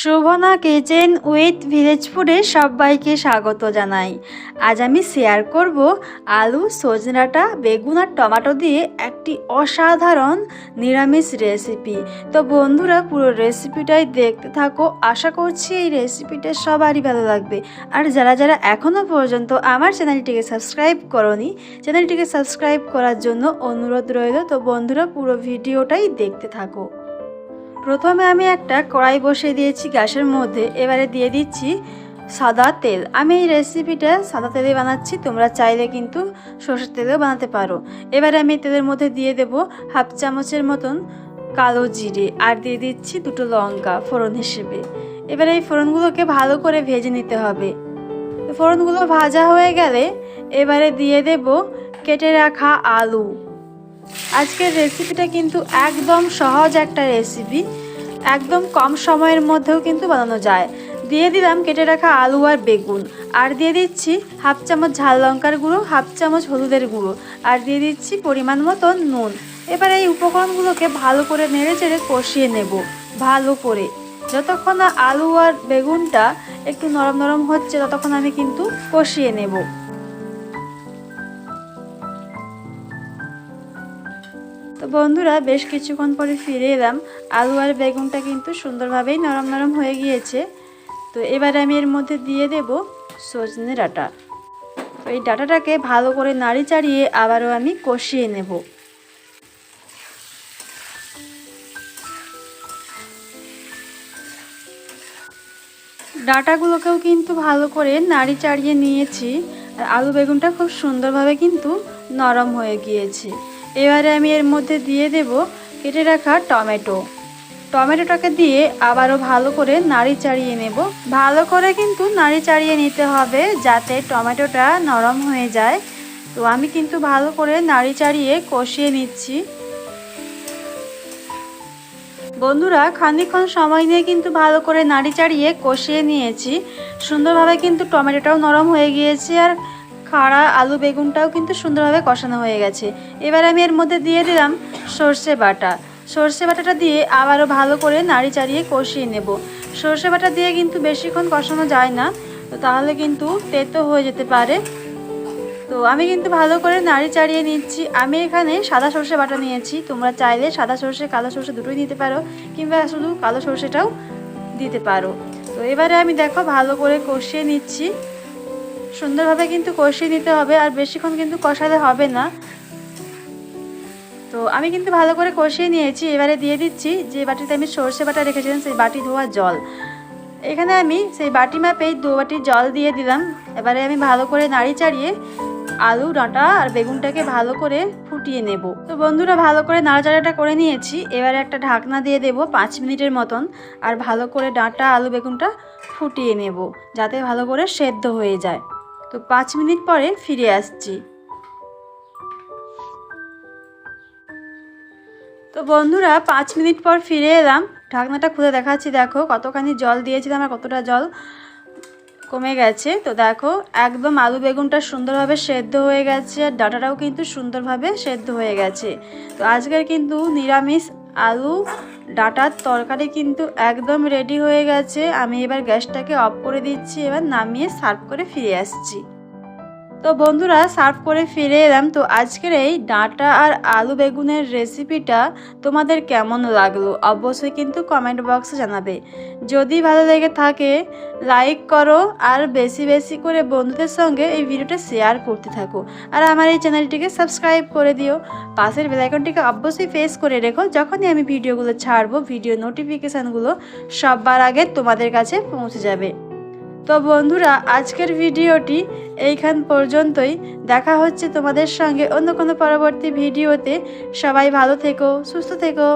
Shobhana kitchen with village ফুডে সবাইকে স্বাগত জানাই। আজ আমি শেয়ার করব আলু, সজনাটা, বেগুন আর টমাটো দিয়ে একটি অসাধারণ নিরামিষ রেসিপি। তো বন্ধুরা, পুরো রেসিপিটাই দেখতে থাকো। আশা করছি এই রেসিপিটা সবারই ভালো লাগবে। আর যারা যারা এখনও পর্যন্ত আমার চ্যানেলটিকে সাবস্ক্রাইব করনি, চ্যানেলটিকে সাবস্ক্রাইব করার জন্য অনুরোধ রইল। তো বন্ধুরা, পুরো ভিডিওটাই দেখতে থাকো। প্রথমে আমি একটা কড়াই বসিয়ে দিয়েছি গ্যাসের মধ্যে, এবারে দিয়ে দিচ্ছি সাদা তেল। আমি এই রেসিপিটা সাদা তেলে বানাচ্ছি, তোমরা চাইলে কিন্তু সর্ষের তেলেও বানাতে পারো। এবারে আমি তেলের মধ্যে দিয়ে দেব হাফ চামচের মতন কালো জিরে, আর দিয়ে দিচ্ছি দুটো লঙ্কা, ফোড়ন হিসেবে। এবারে এই ফোড়নগুলোকে ভালো করে ভেজে নিতে হবে। ফোড়নগুলো ভাজা হয়ে গেলে এবারে দিয়ে দেব কেটে রাখা আলু। আজকের রেসিপিটা কিন্তু একদম সহজ একটা রেসিপি একদম কম সময়ের মধ্যেও কিন্তু বানানো যায়। দিয়ে দিলাম কেটে রাখা আলু আর বেগুন। আর দিয়ে দিচ্ছি হাফ চামচ ঝাল লঙ্কার গুঁড়ো, হাফ চামচ হলুদের গুঁড়ো। আর দিয়ে দিচ্ছি পরিমাণ মতো নুন। এবার এই উপকরণগুলোকে ভালো করে নেড়ে চেড়ে কষিয়ে নেব, ভালো করে। যতক্ষণ না আলু আর বেগুনটা একটু নরম নরম হচ্ছে, ততক্ষণ আমি কিন্তু কষিয়ে নেব। তো বন্ধুরা, বেশ কিছুক্ষণ পরে ফিরে এলাম। আলু আর বেগুনটা কিন্তু সুন্দরভাবেই নরম নরম হয়ে গিয়েছে। তো এবার আমি এর মধ্যে দিয়ে দেব সজনে ডাটা। তো এই ডাঁটাটাকে ভালো করে নাড়ি চাড়িয়ে আবারও আমি কষিয়ে নেব। ডাটাগুলোকেও কিন্তু ভালো করে নাড়ি চাড়িয়ে নিয়েছি। আর আলু বেগুনটা খুব সুন্দরভাবে কিন্তু নরম হয়ে গিয়েছে। এবারে আমি এর মধ্যে দিয়ে দেব কেটে রাখা টমেটো। টমেটোটাকে দিয়ে আবারও ভালো করে নাড়ি চাড়িয়ে নেব। ভালো করে কিন্তু নাড়ি চাড়িয়ে নিতে হবে যাতে টমেটোটা নরম হয়ে যায়। তো আমি কিন্তু ভালো করে নাড়ি চাড়িয়ে কষিয়ে নিচ্ছি। বন্ধুরা, খানিকক্ষণ সময় নিয়ে কিন্তু ভালো করে নাড়ি চাড়িয়ে কষিয়ে নিয়েছি। সুন্দরভাবে কিন্তু টমেটোটাও নরম হয়ে গিয়েছে আর খাড়া আলু বেগুনটাও কিন্তু সুন্দরভাবে কষানো হয়ে গেছে। এবার আমি এর মধ্যে দিয়ে দিলাম সর্ষে বাটা। সর্ষে বাটাটা দিয়ে আবারও ভালো করে নাড়ি চাড়িয়ে কষিয়ে নেব। সর্ষে বাটা দিয়ে কিন্তু বেশিক্ষণ কষানো যায় না, তো তাহলে কিন্তু তেতো হয়ে যেতে পারে। তো আমি কিন্তু ভালো করে নাড়ি চাড়িয়ে নিচ্ছি। আমি এখানে সাদা সর্ষে বাটা নিয়েছি। তোমরা চাইলে সাদা সর্ষে, কালো সর্ষে দুটোই নিতে পারো, কিংবা শুধু কালো সর্ষেটাও দিতে পারো। তো এবারে আমি দেখো ভালো করে কষিয়ে নিচ্ছি। সুন্দরভাবে কিন্তু কষিয়ে নিতে হবে আর বেশিক্ষণ কিন্তু কষালে হবে না। তো আমি কিন্তু ভালো করে কষিয়ে নিয়েছি, এবারে দিয়ে দিচ্ছি যে বাটিতে আমি সর্ষে বাটা রেখেছিলাম, সেই বাটি ধোয়া জল। এখানে আমি সেই বাটি মাপেই দু বাটি জল দিয়ে দিলাম। এবারে আমি ভালো করে নাড়ি চাড়িয়ে আলু, ডাঁটা আর বেগুনটাকে ভালো করে ফুটিয়ে নেব। তো বন্ধুরা, ভালো করে নাড়াচাড়াটা করে নিয়েছি। এবারে একটা ঢাকনা দিয়ে দেব পাঁচ মিনিটের মতন আর ভালো করে ডাঁটা, আলু, বেগুনটা ফুটিয়ে নেব, যাতে ভালো করে সেদ্ধ হয়ে যায়। তো পাঁচ মিনিট পরে ফিরে আসছি। তো বন্ধুরা, পাঁচ মিনিট পর ফিরে এলাম। ঢাকনাটা খুলে দেখাচ্ছি, দেখো কতখানি জল দিয়েছিলাম আর কতটা জল কমে গেছে। তো দেখো, একদম আলু বেগুনটা সুন্দরভাবে সেদ্ধ হয়ে গেছে, আর ডাটাটাও কিন্তু সুন্দরভাবে সেদ্ধ হয়ে গেছে। তো আজকের কিন্তু নিরামিষ আলু, ডাটার তরকারি কিন্তু একদম রেডি হয়ে গেছে। আমি এবার গ্যাসটাকে অফ করে দিচ্ছি, এবার নামিয়ে সার্ভ করে ফিরে আসছি। তো বন্ধুরা, সার্ভ করে ফিরে এলাম। তো আজকের এই ডাঁটা আর আলু বেগুনের রেসিপিটা তোমাদের কেমন লাগল অবশ্যই কিন্তু কমেন্ট বক্সে জানাবে। যদি ভালো লেগে থাকে লাইক করো আর বেশি বেশি করে বন্ধুদের সঙ্গে এই ভিডিওটা শেয়ার করতে থাকো। আর আমার এই চ্যানেলটিকে সাবস্ক্রাইব করে দিও। পাশের বেলাইকনটিকে অবশ্যই ফেস করে রেখো। যখনই আমি ভিডিওগুলো ছাড়বো ভিডিও নোটিফিকেশানগুলো সবার আগে তোমাদের কাছে পৌঁছে যাবে। তো বন্ধুরা, আজকের ভিডিওটি এইখান পর্যন্তই। দেখা হচ্ছে তোমাদের সঙ্গে অন্য কোনো পরবর্তী ভিডিওতে। সবাই ভালো থেকো, সুস্থ থেকো।